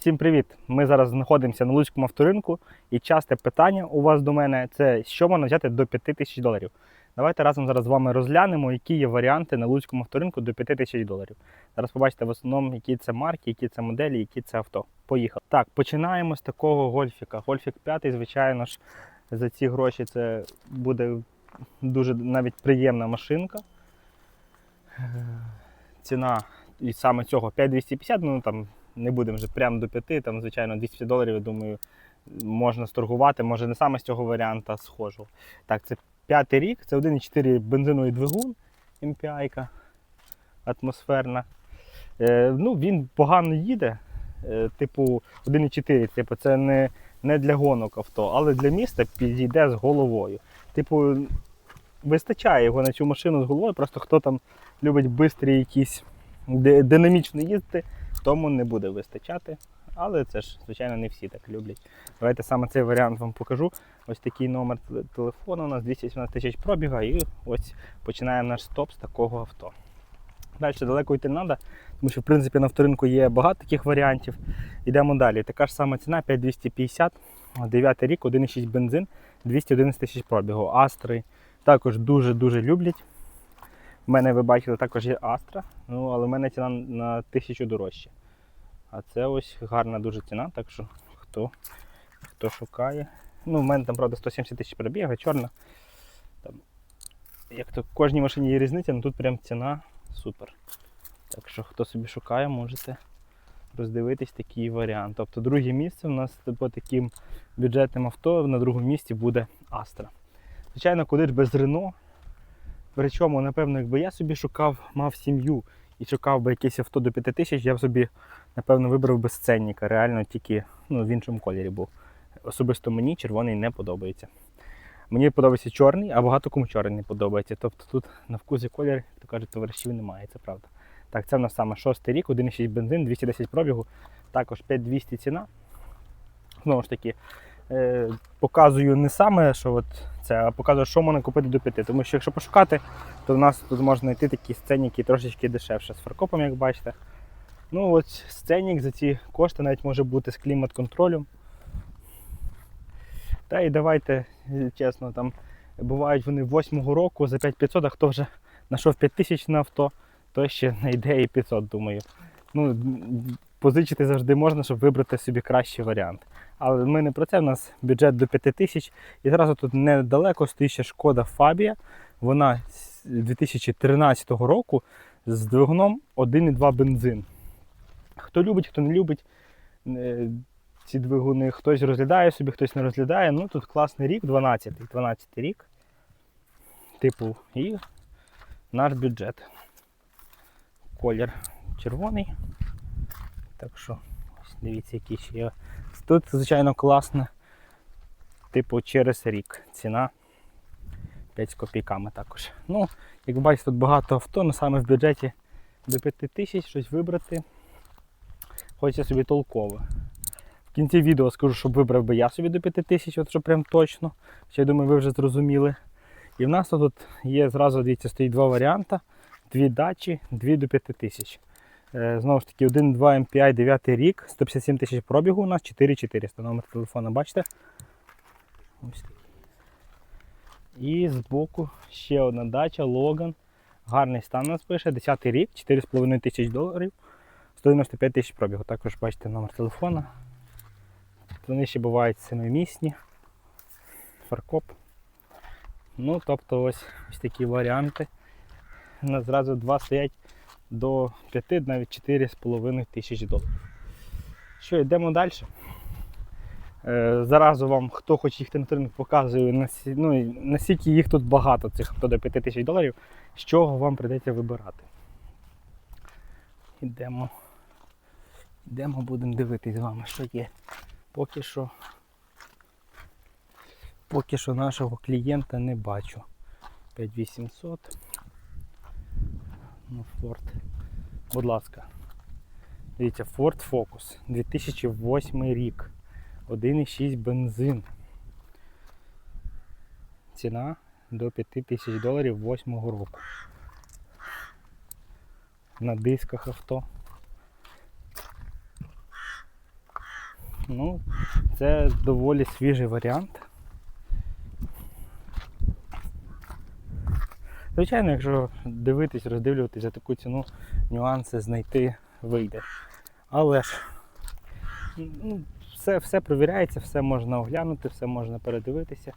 Всім привіт! Ми зараз знаходимося на Луцькому авторинку, і часте питання у вас до мене це що можна взяти до 5 тисяч доларів. Давайте разом зараз з вами розглянемо, які є варіанти на Луцькому авторинку до 5 тисяч доларів. Зараз побачите в основному, які це марки, які це моделі, які це авто. Поїхали. Так, починаємо з такого гольфіка. Гольфік 5, звичайно ж, за ці гроші це буде дуже навіть приємна машинка. Е, Ціна і саме цього 5250, ну там не будемо вже прямо до 5, там, звичайно, 200 доларів, я думаю, можна сторгувати. Може не саме з цього варіанта схожу. Так, це п'ятий рік, це 1,4 бензиновий двигун MPI атмосферна. Е, ну, він погано їде. Е, типу 1,4, типу, це не, не для гонок авто, але для міста підійде з головою. Типу, вистачає його на цю машину з головою, просто хто там любить швидкі якісь динамічно їздити, тому не буде вистачати. Але це ж, звичайно, не всі так люблять. Давайте саме цей варіант вам покажу. Ось такий номер телефону у нас 218 тисяч пробіга, і ось починаємо наш стоп з такого авто. Далі далеко йти не треба, тому що в принципі на вторинку є багато таких варіантів. Йдемо далі. Така ж сама ціна 5250, 9 рік, 1,6 бензин, 211 тисяч пробігу. Астри також дуже-дуже люблять. У мене ви бачили також є Астра, ну але в мене ціна на тисячу дорожче. А це ось гарна дуже ціна, так що хто, хто шукає. Ну, в мене там, правда, 170 тисяч пробіга, чорна. Там, як то в кожній машині є різниця, але тут прям ціна супер. Так що хто собі шукає, можете роздивитись такий варіант. Тобто друге місце у нас по таким бюджетним авто на другому місці буде Астра. Звичайно, куди ж без Рено. Причому, напевно, якби я собі шукав, мав сім'ю і шукав би якесь авто до 5 тисяч, я б собі, напевно, вибрав би сценника, реально тільки ну, в іншому кольорі був. Особисто мені червоний не подобається. Мені подобається чорний, а багато кому чорний не подобається. Тобто тут на вкусі колір, то кажуть, товаришів немає, це правда. Так, це в нас саме шостий рік, 1,6 бензин, 210 пробігу, також 5200 ціна. Знову ж таки, показую не саме, що от це, а показую, що можна купити до 5. Тому що якщо пошукати, то в нас тут можна знайти такі сценіки трошечки дешевше з фаркопом, як бачите. Ну от сценік за ці кошти навіть може бути з клімат-контролем. Та і давайте, е, чесно, там бувають вони 8-го року за 5500, а хто вже знайшов 5000 на авто, то ще знайде і 500, думаю. Ну, позичити завжди можна, щоб вибрати собі кращий варіант. Але ми не про це, у нас бюджет до 5000. І зразу тут недалеко стоїть ще шкода Фабія. Вона з 2013 року з двигуном 1,2 бензин. Хто любить, хто не любить е, ці двигуни, хтось розглядає собі, хтось не розглядає. Ну тут класний рік, 12 12 рік. Типу, і наш бюджет. Колір червоний. Так що, ось дивіться, які ще є. Тут, звичайно, класно. Типу, через рік. Ціна 5 з копійками також. Ну, як бачите, тут багато авто, але саме в бюджеті до 5 тисяч щось вибрати. Хочеться собі толкове. В кінці відео скажу, щоб вибрав би я собі до 5 тисяч, от що прям точно. Ще я думаю, ви вже зрозуміли. І в нас тут є зразу, дивіться, стоїть два варіанти. Дві дачі, дві до 5 тисяч. Е, Знову ж таки, 1.2 MPI 9 рік, 157 тисяч пробігу у нас, 4400 номер телефона, бачите? Ось. І збоку ще одна дача, Логан. Гарний стан нас пише, 10 рік, 4,5 тисяч доларів, 195 тисяч пробігу. Також бачите номер телефона. Вони ще бувають семимісні. Фаркоп. Ну, тобто ось, ось такі варіанти. У зразу два стоять до 5, навіть 4,5 тисяч доларів. Що, йдемо далі. Е, Заразу вам, хто хоче їхати на тренинг, показую, ну, наскільки їх тут багато, цих хто до 5 тисяч доларів, з чого вам прийдеться вибирати. Йдемо. Йдемо, будемо дивитись з вами, що є. Поки що. Поки що нашого клієнта не бачу. 5800. Ну, Ford. Будь ласка. Дивіться, Ford Focus 2008 рік. 1,6 бензин. Ціна до 5000 доларів 8 року. На дисках авто. Ну, це доволі свіжий варіант. Звичайно, якщо дивитись, роздивлюватись за таку ціну, нюанси знайти вийде. Але ж ну, все, все перевіряється, все можна оглянути, все можна передивитися,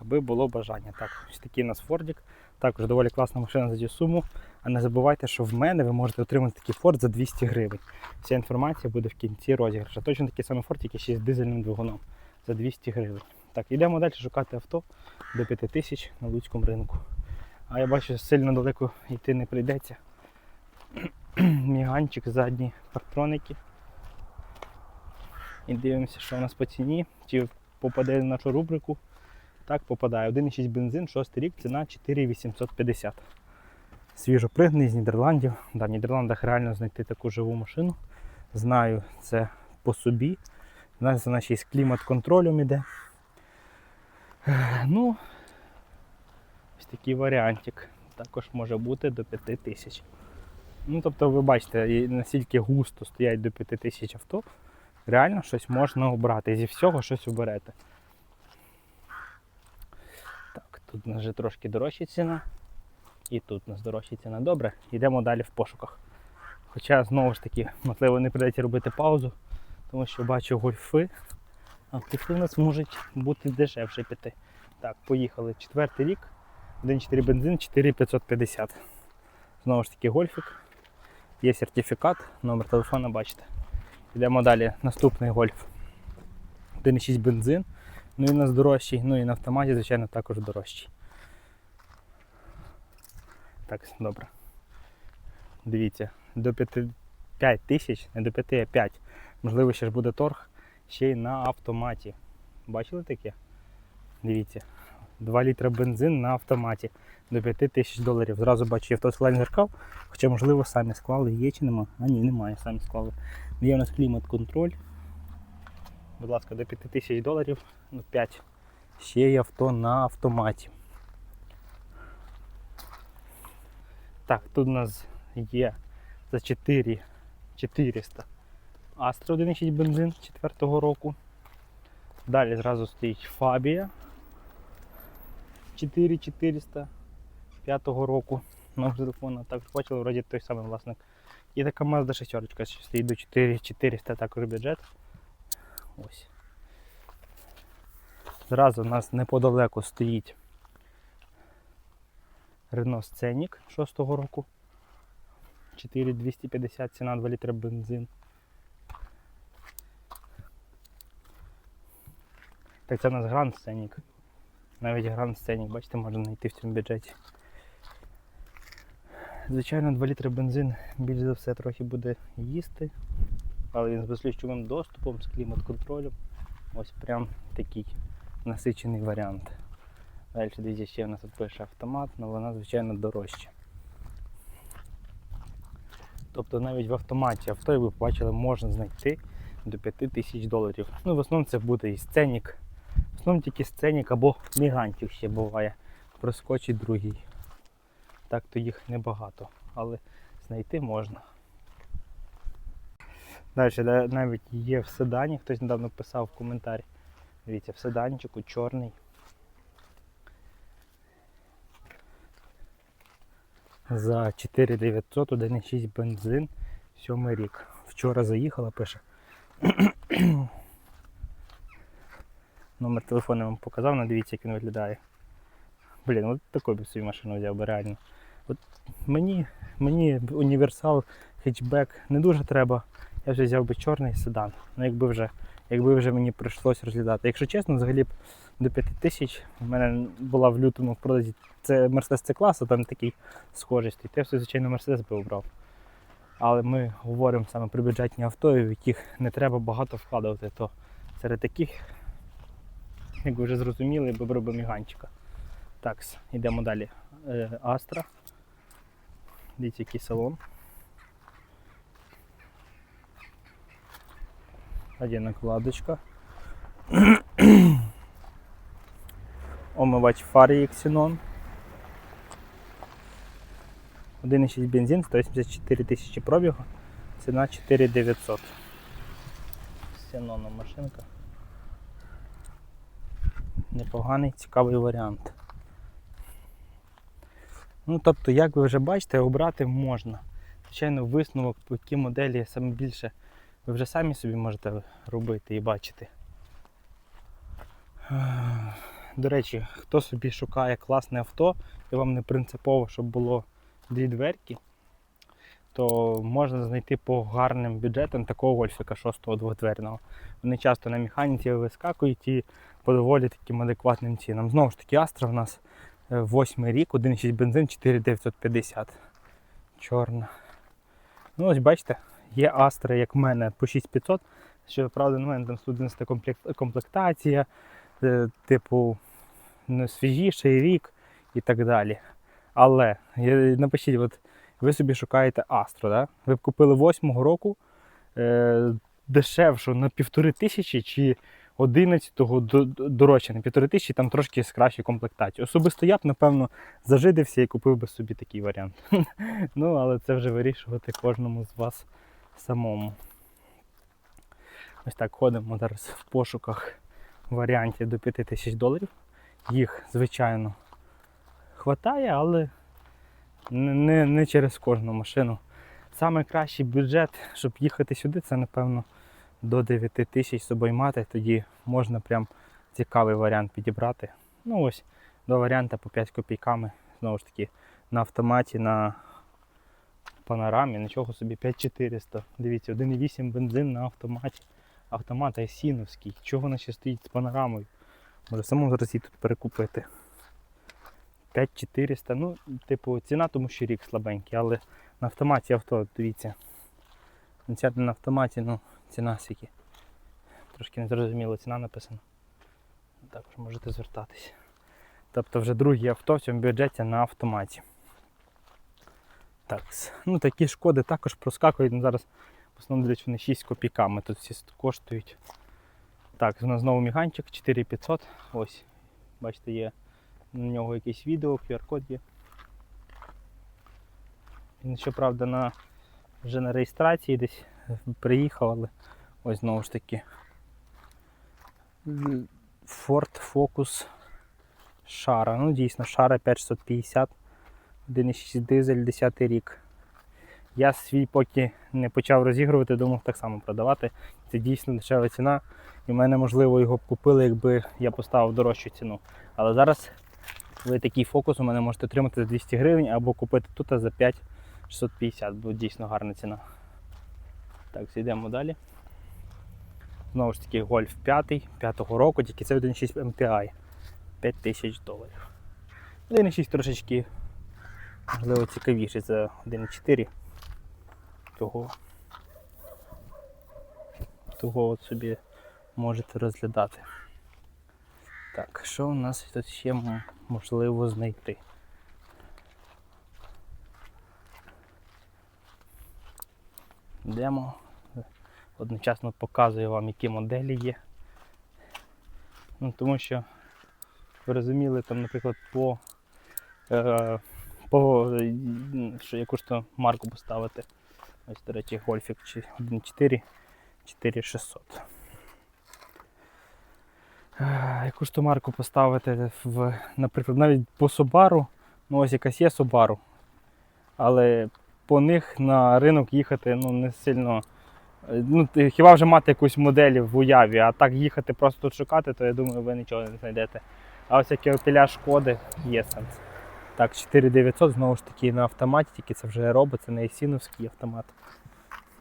аби було бажання. Так, ось такий у нас Фордік. Також доволі класна машина за цю суму. А не забувайте, що в мене ви можете отримати такий Форд за 200 гривень. Вся інформація буде в кінці розіграша. Точно такий самий Форд, який ще з дизельним двигуном за 200 гривень. Так, йдемо далі шукати авто до 5000 на Луцькому ринку. А я бачу, сильно далеко йти не прийдеться. Міганчик, задні парктроники. І дивимося, що у нас по ціні, чи попаде в нашу рубрику. Так, попадає. 1,6 бензин, 6 рік, ціна 4850. Свіжопригнаний з Нідерландів. Да, в Нідерландах реально знайти таку живу машину. Знаю це по собі. Знаю, це наші з клімат-контролем іде. Е, Ну, ось такий варіантик. Також може бути до 5000. Ну, тобто, ви бачите, наскільки густо стоять до 5000 авто, реально щось можна обрати. Зі всього щось оберете. Так, тут у нас вже трошки дорожча ціна. І тут у нас дорожча ціна. Добре, йдемо далі в пошуках. Хоча, знову ж таки, можливо, не прийдеться робити паузу, тому що бачу гольфи, а гольфи у нас можуть бути дешевше піти. Так, поїхали. Четвертий рік, 1,4 бензин, 4,550. Знову ж таки, гольфик. Є сертифікат, номер телефона бачите. Йдемо далі. Наступний гольф. 1,6 бензин. Ну і у нас дорожчий, ну і на автоматі, звичайно, також дорожчий. Так, добре. Дивіться, до 5, 5 тисяч, не до 5, а 5. Можливо, ще ж буде торг ще й на автоматі. Бачили таке? Дивіться. 2 літра бензин на автоматі до 5 тисяч доларів. Зразу бачу автоскладний зеркал, хоча, можливо, самі склали, є чи нема. А ні, немає, самі склали. Є у нас клімат-контроль. Будь ласка, до 5 тисяч доларів, ну 5. Ще є авто на автоматі. Так, тут у нас є за 4 400 Astra 1,6 бензин 4 року. Далі зразу стоїть Фабія 4400 5 року. Номер телефона також бачили, вроді той самий власник. І така Mazda 6 стоїть до 4400 також бюджет. Ось. Зразу у нас неподалеку стоїть Renault Scenic 6-го року. 4250 ціна 2 літра бензин. Так це у нас Grand Scenic. Навіть Grand Scenic, бачите, можна знайти в цьому бюджеті. Звичайно, 2 літри бензин більш за все трохи буде їсти, але він з безключовим доступом, з клімат-контролем. Ось прям такий насичений варіант. Далі дивіться, ще в нас пише автомат, але вона, звичайно, дорожча. Тобто навіть в автоматі авто, як ви побачили, можна знайти до 5 тисяч доларів. Ну, в основному це буде і сценік. Основному тільки сценік або мігантів ще буває. Проскочить другий. Так то їх небагато, але знайти можна. Далі навіть є в седані, хтось недавно писав в коментарі. Дивіться, в седанчику чорний. За 4900 1,6 бензин, 7 рік. Вчора заїхала, пише. Номер телефону вам показав, ну, дивіться, як він виглядає. Блін, от таку б собі машину взяв би реально. От мені, мені універсал, хетчбек не дуже треба. Я вже взяв би чорний седан. Ну якби вже, якби вже мені прийшлось розглядати. Якщо чесно, взагалі б до 5 тисяч у мене була в лютому в продажі це Mercedes C-класу, там такий схожий стоїть. Я все, звичайно, Mercedes би обрав. Але ми говоримо саме про бюджетні авто, в яких не треба багато вкладувати, то серед таких, як ви вже зрозуміли, вибрав би міганчика. Так, йдемо далі. Е, Астра. Дивіться, який салон. Один накладочка. Омивач фари Xenon. 1,6 бензин, 184 тисячі пробігу, ціна 4900. Сіноно машинка. Непоганий, цікавий варіант. Ну, тобто, як ви вже бачите, обрати можна. Звичайно, висновок, по які моделі саме більше ви вже самі собі можете робити і бачити. До речі, хто собі шукає класне авто і вам не принципово, щоб було дві дверки, то можна знайти по гарним бюджетам такого гольфіка 6-го двохдверного. Вони часто на механіці вискакують і по доволі таким адекватним цінам. Знову ж таки, Astra в нас 8 рік, 1,6 бензин, 4950. Чорна. Ну ось бачите, є Astra, як в мене, по 6500, що правда, на мене там 111 комплектація, е, типу, ну, свіжіший рік і так далі. Але напишіть, от ви собі шукаєте Astra, да? ви б купили 8-го року е, дешевшу на півтори тисячі чи 11-го до- до- дорожче на півтори тисячі, там трошки з кращою комплектацією. Особисто я б, напевно, зажидився і купив би собі такий варіант. ну, але це вже вирішувати кожному з вас самому. Ось так ходимо зараз в пошуках варіантів до 5 тисяч доларів. Їх, звичайно, хватає, але не, не, через кожну машину. Саме кращий бюджет, щоб їхати сюди, це напевно до 9 тисяч з собою мати. Тоді можна прям цікавий варіант підібрати. Ну ось, два варіанти по 5 копійками. Знову ж таки, на автоматі, на панорамі, нічого собі 5400. Дивіться, 1,8 бензин на автоматі. Автомат Айсіновський. Чого вона ще стоїть з панорамою? Може самому зараз її тут перекупити. 5400. Ну, типу, ціна, тому що рік слабенький, але на автоматі авто, дивіться. На автоматі, ну, ціна скільки. Трошки незрозуміло ціна написана. Також можете звертатись. Тобто вже друге авто в цьому бюджеті на автоматі. Так, ну такі шкоди також проскакують. Ну, зараз в основному дивлюсь, вони 6 копійками тут всі коштують. Так, у нас знову міганчик 4500. Ось, бачите, є на нього якесь відео, QR-код є. Він, щоправда, на, вже на реєстрації десь приїхав, але ось знову ж таки. Ford Focus Шара. Ну, дійсно, Шара 5650, 1,6 дизель, 10 рік. Я свій поки не почав розігрувати, думав так само продавати. Це дійсно дешева ціна. І в мене, можливо, його б купили, якби я поставив дорожчу ціну. Але зараз ви такий фокус у мене можете отримати за 200 гривень або купити тут за 5650, бо дійсно гарна ціна. Так, зійдемо далі. Знову ж таки, Golf 5, 5-го року, тільки це 1.6 MPI. 5 тисяч доларів. 1.6 трошечки, можливо, цікавіше за 1.4. Того, того от собі можете розглядати. Так, що у нас тут ще можливо знайти? Йдемо. Одночасно показую вам, які моделі є. Ну, тому що ви розуміли, там, наприклад, по, е, по що яку ж то марку поставити. Ось, до речі, Гольфік чи 1.4 4600. Е, Яку ж то марку поставити, в, наприклад, навіть по Subaru, ну ось якась є Subaru, але по них на ринок їхати ну, не сильно. е, Ну, хіба вже мати якусь модель в уяві, а так їхати просто тут шукати, то я думаю, ви нічого не знайдете. А ось які опіля шкоди є сенс. Так, 4900 знову ж таки на автоматі, тільки це вже робот, це не Ісіновський автомат.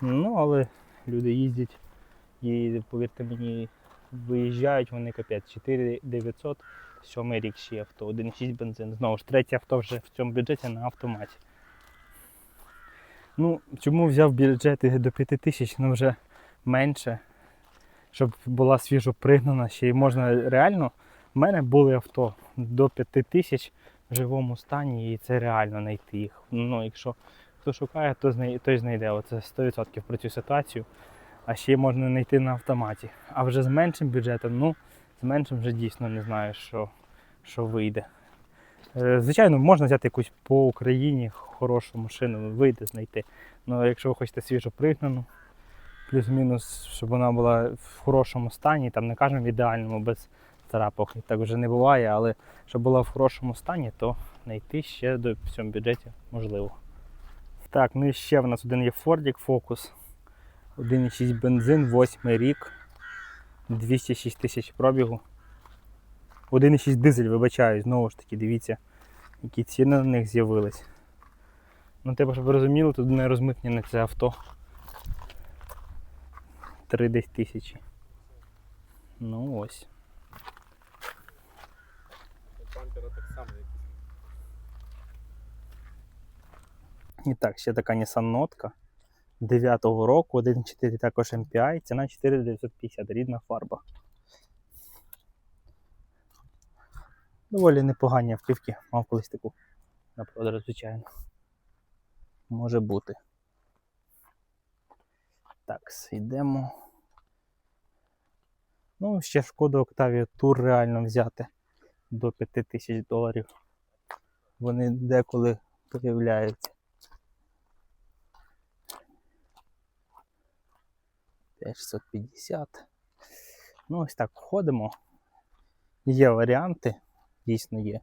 Ну, але люди їздять і, повірте мені, виїжджають вони капець. 4900, сьомий рік ще авто, 1,6 бензин. Знову ж третє авто вже в цьому бюджеті на автоматі. Ну, чому взяв бюджети до 5000, ну вже менше, щоб була свіжо пригнана, ще й можна реально. У мене були авто до 5000 в живому стані, і це реально знайти їх. Ну, якщо хто шукає, то знай- той знайде. Оце 100% про цю ситуацію. А ще можна знайти на автоматі. А вже з меншим бюджетом, ну, з меншим вже дійсно не знаю, що, що вийде. Е, Звичайно, можна взяти якусь по Україні хорошу машину, вийде знайти. Ну, якщо ви хочете свіжо пригнану, плюс-мінус, щоб вона була в хорошому стані, там не кажемо в ідеальному, без царапок. Так вже не буває, але щоб була в хорошому стані, то знайти ще до цьому бюджеті можливо. Так, ну і ще в нас один є Ford Focus. 1,6 бензин, 8 рік, 206 тисяч пробігу. 1,6 дизель, вибачаю, знову ж таки, дивіться, які ціни на них з'явились. Ну, типу, щоб ви розуміли, тут не розмитнене це авто. 3 десь тисячі. Ну ось. І так, ще така Nissan Notka 9-го року, 1.4 також MPI, ціна 4950, рідна фарба. Доволі непогані автівки, мав колись таку на продаж, звичайно. Може бути. Так, йдемо. Ну, ще шкода Octavia Tour реально взяти до 5000 доларів. Вони деколи появляються. 5650. Ну, ось так входимо. Є варіанти, дійсно є.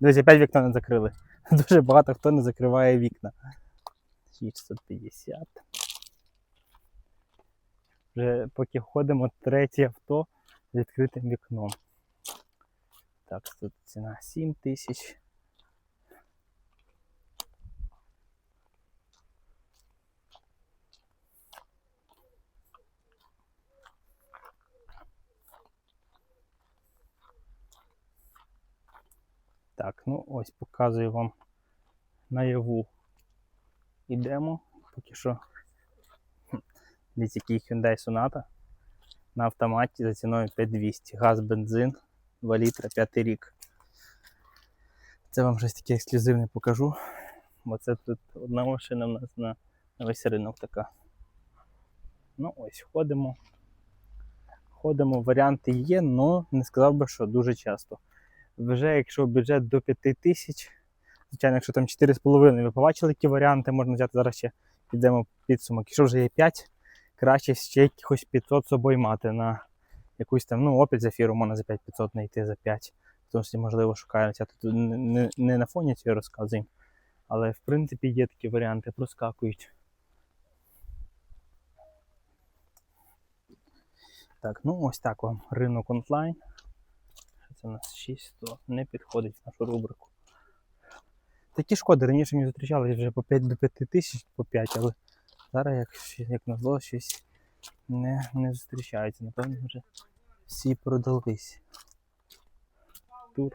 Друзі, опять вікно не закрили. Дуже багато хто не закриває вікна. 650. Вже поки ходимо, третє авто з відкритим вікном. Так, тут ціна 7 тисяч. Так, ну ось показую вам наяву. Ідемо. Поки що. Дивіться, який Hyundai Sonata на автоматі за ціною 5200. Газ, бензин, 2 літра, 5 рік. Це вам щось таке ексклюзивне покажу. Бо це тут одна машина в нас на, на весь ринок така. Ну ось, ходимо. Ходимо, варіанти є, але не сказав би, що дуже часто вже якщо бюджет до 5 тисяч, звичайно, якщо там 4,5, ви побачили, які варіанти можна взяти. Зараз ще підемо підсумок. Якщо вже є 5, краще ще якихось 500 з собою мати на якусь там, ну, Opel Zafira можна за 5500 знайти за 5. Тому що, можливо, шукаються. Тут не, не, не на фоні цього розказуємо. Але в принципі є такі варіанти, проскакують. Так, ну ось так вам ринок онлайн. У нас 600, не підходить в нашу рубрику. Такі шкоди раніше мені зустрічалися вже по 5 до 5 тисяч по 5, але зараз, як, як назло, щось не, не зустрічається. Напевно, вже всі продались. Тур.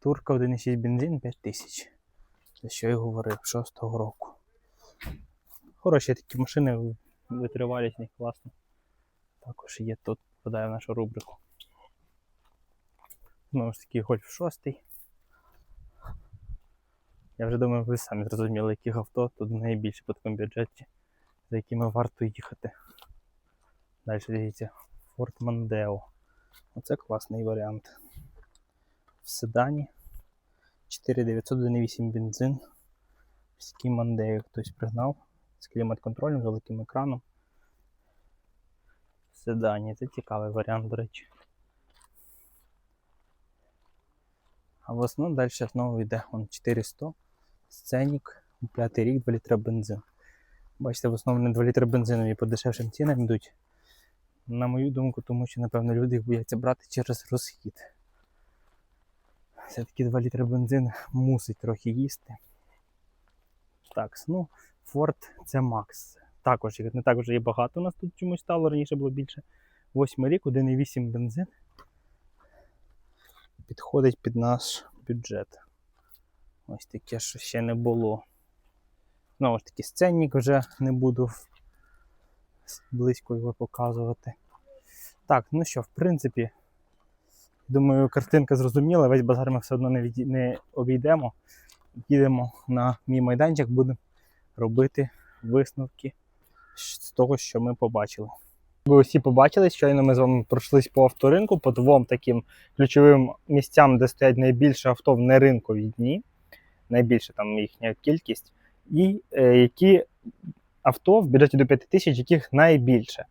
Турка 1,6 бензин 5 тисяч. За що я говорив 6-го року. Хороші такі машини, витривалість в них класно. Також є тут, попадає в нашу рубрику. Знову ж таки, гольф шостий. Я вже думаю, ви самі зрозуміли, яких авто тут найбільше по такому бюджеті, за якими варто їхати. Далі дивіться, Ford Mondeo. Оце класний варіант. В седані 4900 бензин. Такий Mondeo хтось пригнав з клімат-контролем, з великим екраном. В седані. Це цікавий варіант, до речі. А в основному далі знову йде он 400, сценік, 5 рік, 2 літра бензин. Бачите, в основному 2 літри і по дешевшим цінам йдуть. На мою думку, тому що, напевно, люди їх бояться брати через розхід. Все-таки 2 літри бензин мусить трохи їсти. Так, ну, Ford це Max. Також їх не так вже і багато у нас тут чомусь стало, раніше було більше. 8 рік, 1,8 бензин підходить під наш бюджет. Ось таке, що ще не було. Знову ж таки, сценник вже не буду близько його показувати. Так, ну що, в принципі, думаю, картинка зрозуміла, весь базар ми все одно не, віді- не обійдемо. Їдемо на мій майданчик, будемо робити висновки з того, що ми побачили. Ви всі побачили, щойно ми з вами пройшлись по авторинку, по двом таким ключовим місцям, де стоять найбільше авто в неринкові дні. найбільша там їхня кількість, і е, які авто в бюджеті до 5 тисяч, яких найбільше.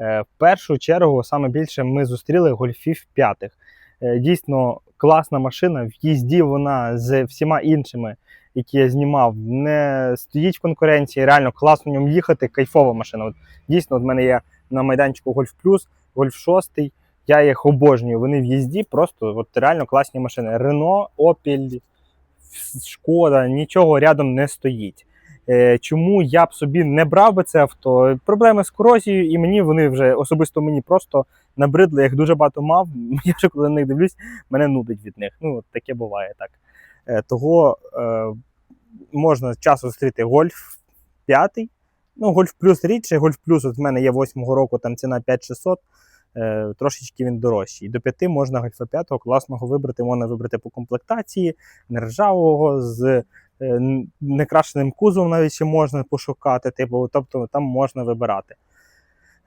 Е, в першу чергу саме більше ми зустріли гольфів п'ятих. Е, дійсно класна машина. В їзді вона з всіма іншими, які я знімав, не стоїть в конкуренції. Реально класно в ньому їхати. Кайфова машина. От, дійсно, от мене є на майданчику Гольф Плюс, Гольф 6. Я їх обожнюю. Вони в їзді просто от, реально класні машини. Рено, Opel, Шкода, нічого рядом не стоїть. Е, Чому я б собі не брав би це авто? Проблеми з корозією, і мені вони вже особисто мені просто набридли. Я їх дуже багато мав. Я вже коли на них дивлюсь, мене нудить від них. Ну, таке буває так. Е, Того е, можна часто зустріти гольф 5. Ну, гольф плюс рідше, гольф плюс от в мене є 8-го року, там ціна 5600. Е, трошечки він дорожчий. До 5 можна гольфа 5 класного вибрати. Можна вибрати по комплектації, нержавого, з е, некрашеним кузовом навіть ще можна пошукати. Типу, тобто там можна вибирати.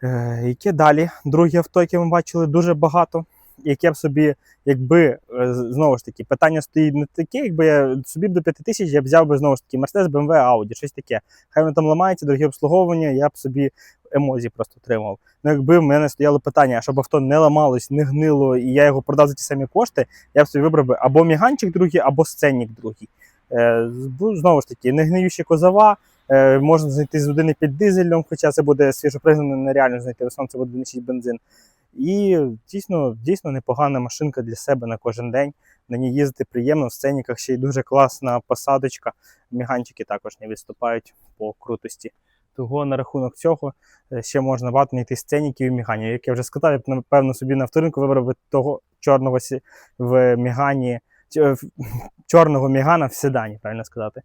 Е, яке далі? Друге авто, яке ми бачили, дуже багато. Яке б собі, якби е, знову ж таки, питання стоїть не таке, якби я собі б до 5 тисяч я б взяв би знову ж таки Mercedes, BMW, Audi, щось таке. Хай воно там ламається, дорогі обслуговування, я б собі емозі просто тримав. Ну, якби в мене стояло питання, щоб авто не ламалось, не гнило, і я його продав за ті самі кошти, я б собі вибрав би або міганчик другий, або сценник другий. Е, знову ж таки, не гниючі козова, е, можна знайти з 1,5 дизелем, хоча це буде свіжопригнано, нереально знайти, в основному це буде 1,6 бензин. І дійсно, дійсно непогана машинка для себе на кожен день. На ній їздити приємно, в сценіках ще й дуже класна посадочка. Міганчики також не відступають по крутості. Того на рахунок цього е, ще можна багато знайти сценіків і міганів. Як я вже сказав, я б напевно собі на вторинку вибрав би того чорного в мігані, чорного мігана в седані, правильно сказати.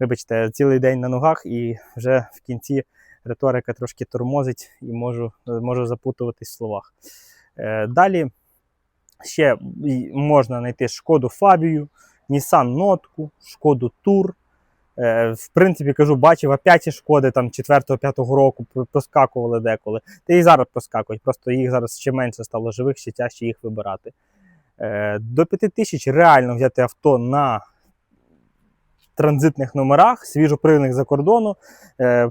Вибачте, цілий день на ногах і вже в кінці риторика трошки тормозить і можу, можу запутуватись в словах. Е, Далі ще можна знайти шкоду Фабію, Nissan Нотку, шкоду Тур. Е, В принципі, кажу, бачив опять шкоди там 4-5 року проскакували деколи. Та і зараз проскакують, просто їх зараз ще менше стало живих, ще тяжче їх вибирати. Е, До 5 тисяч реально взяти авто на транзитних номерах, свіжопривних за кордону. Е,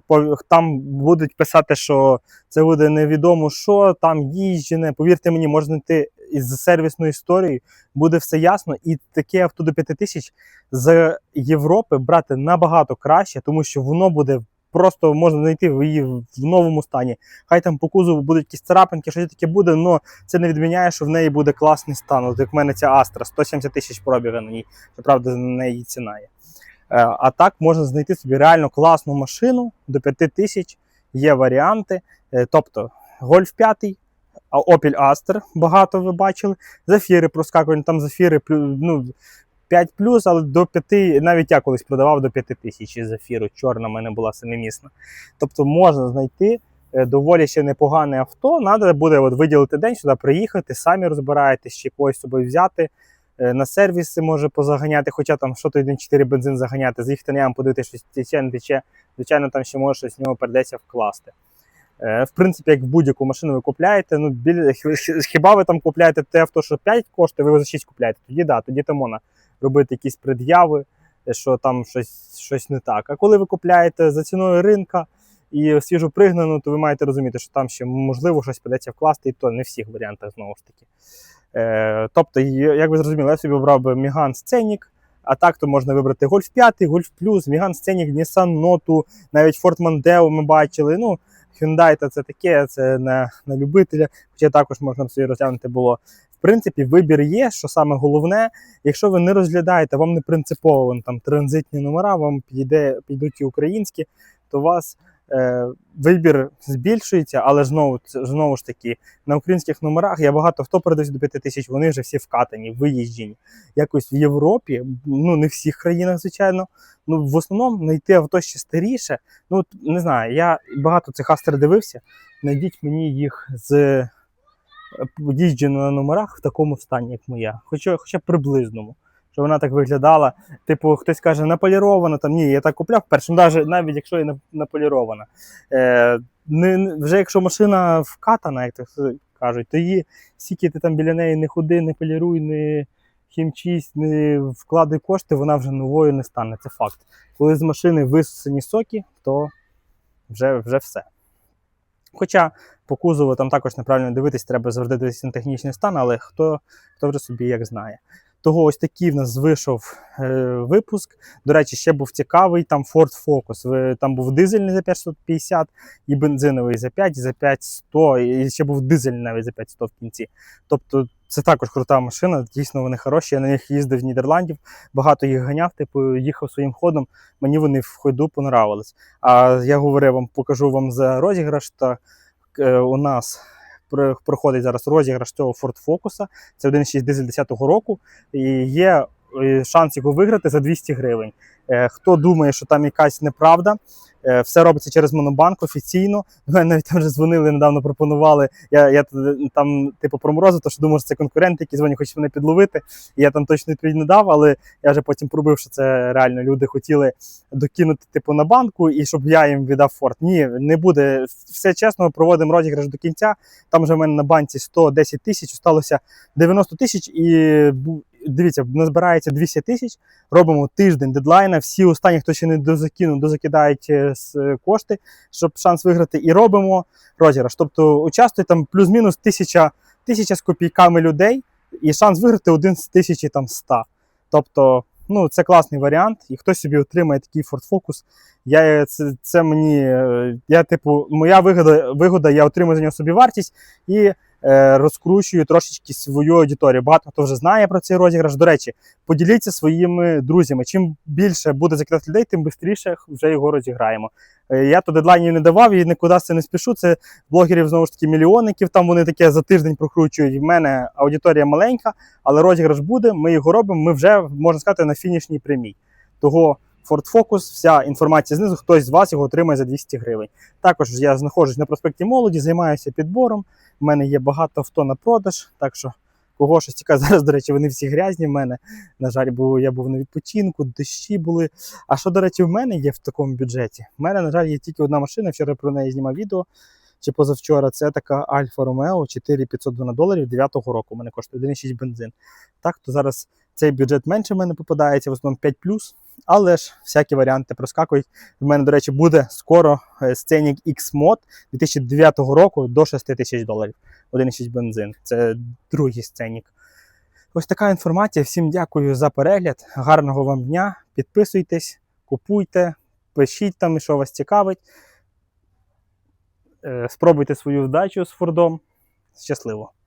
Там будуть писати, що це буде невідомо що, там їжджене. Повірте мені, можна йти із сервісною історією, буде все ясно. І таке авто до 5 тисяч з Європи брати набагато краще, тому що воно буде. Просто можна знайти в її в новому стані. Хай там по кузову будуть якісь царапинки, щось таке буде, але це не відміняє, що в неї буде класний стан. От як в мене ця Астра, 170 тисяч пробіга на ній. Щоправда, на неї ціна є. Е, А так можна знайти собі реально класну машину до 5 тисяч. Є варіанти. Е, Тобто Golf 5, а Opel Astra, багато ви бачили. Зафіри проскакують, там зафіри плю- ну, 5 але до 5, навіть я колись продавав до 5 тисяч зафіру. Чорна в мене була семимісна. Тобто можна знайти е, доволі ще непогане авто. Треба буде от виділити день сюди приїхати, самі розбираєтесь, чи когось з собою взяти. Е, На сервіси може позаганяти, хоча там що то 1.4 бензин заганяти, заїхати на яму, подивитися, щось тече, не тече. Звичайно, там ще може щось в нього придеться вкласти. Е, В принципі, як будь-яку машину ви купляєте, ну біль... хіба ви там купляєте те авто, що 5 коштує, ви його за 6 купляєте. Тоді да, тоді там можна робити якісь пред'яви, е, що там щось, щось не так. А коли ви купляєте за ціною ринка і свіжо пригнану, то ви маєте розуміти, що там ще можливо щось придеться вкласти, і то не в всіх варіантах знову ж таки. Е, тобто, як ви зрозуміли, я собі обрав би Міган Сценік, а так то можна вибрати Golf 5, Golf Plus, Міган Сценік, Nissan Notu, навіть Ford Mondeo ми бачили. Ну, Hyundai та це таке, це на, на любителя, хоча також можна собі розглянути було. В принципі, вибір є, що саме головне, якщо ви не розглядаєте, вам не принципово там транзитні номера, вам підійде, підуть і українські, то вас вибір збільшується, але знову, знову ж таки, на українських номерах я багато хто передасть до 5 тисяч, вони вже всі вкатані, виїжджені. Якось в Європі, ну не в всіх країнах, звичайно. Ну, в основному знайти авто ще старіше. Ну, не знаю, я багато цих астер дивився. Знайдіть мені їх з е, їжджено на номерах в такому стані, як моя, хоча, хоча приблизному. Що вона так виглядала. Типу, хтось каже, наполірована, там ні, я так купляв першим, навіть, навіть якщо і наполірована. Е, не, вже якщо машина вкатана, як так кажуть, то її стільки ти там біля неї не ходи, не поліруй, не, хімчість, не вкладуй кошти, вона вже новою не стане. Це факт. Коли з машини висосані соки, то вже, вже все. Хоча по кузову там також неправильно дивитись, треба завжди дивитися на технічний стан, але хто, хто вже собі як знає. Того ось такий в нас вийшов е, випуск. До речі, ще був цікавий там Ford Focus. Там був дизельний за 550 і бензиновий за 5, і за 5100, і ще був дизельний навіть за 5100 в кінці. Тобто це також крута машина, дійсно вони хороші. Я на них їздив в Нідерландів, багато їх ганяв, типу їхав своїм ходом. Мені вони в ходу понравились. А я говорив вам, покажу вам за розіграш. Та е, у нас проходить зараз розіграш цього Ford Focus. Це 1.6 дизель 10-го року. І є е, шанс його виграти за 200 гривень. Е, Хто думає, що там якась неправда, все робиться через Монобанк офіційно. Мене навіть там вже дзвонили, недавно пропонували. Я, я там, типу, проморозив, то що думав, що це конкуренти, які дзвонять, хочуть мене підловити. І я там точно відповідь не дав, але я вже потім пробив, що це реально люди хотіли докинути типу на банку і щоб я їм віддав форт. Ні, не буде. Все чесно, проводимо розіграш до кінця. Там вже в мене на банці 110 тисяч, осталося 90 тисяч, і дивіться, назбирається 200 тисяч. Робимо тиждень дедлайна. Всі останні, хто ще не дозакинув, дозакидають е, е, кошти, щоб шанс виграти, і робимо розіграш. Тобто участвує там плюс-мінус тисяча, тисяча з копійками людей, і шанс виграти один з тисячі там ста. Тобто, ну це класний варіант, і хтось собі отримає такий Ford Focus. Я це, це мені, е, я типу, моя вигода, вигода, я отримую за нього собі вартість і е, розкручую трошечки свою аудиторію. Багато хто вже знає про цей розіграш. До речі, поділіться своїми друзями. Чим більше буде закидати людей, тим швидше вже його розіграємо. Е, Я то дедлайнів не давав і нікуди це не спішу. Це блогерів знову ж таки мільйонників. Там вони таке за тиждень прокручують. В мене аудиторія маленька, але розіграш буде. Ми його робимо. Ми вже можна сказати на фінішній прямій. Того Ford Focus, вся інформація знизу. Хтось з вас його отримає за 200 гривень. Також я знаходжусь на проспекті молоді, займаюся підбором. У мене є багато авто на продаж, так що кого щось цікаве. Зараз, до речі, вони всі грязні в мене. На жаль, бо я був на відпочинку, дощі були. А що, до речі, в мене є в такому бюджеті? В мене, на жаль, є тільки одна машина. Вчора про неї знімав відео. Чи позавчора це така Альфа Ромео 4500 доларів 9-го року. У мене коштує 1,6 бензин. Так, то зараз цей бюджет менше в мене попадається, в основному 5 але ж всякі варіанти проскакують. В мене, до речі, буде скоро е, Scenic X Mod 2009 року до 6 тисяч доларів. 1,6 бензин. Це другий Scenic. Ось така інформація. Всім дякую за перегляд. Гарного вам дня. Підписуйтесь, купуйте, пишіть там, що вас цікавить. Е, Спробуйте свою вдачу з Фордом. Щасливо!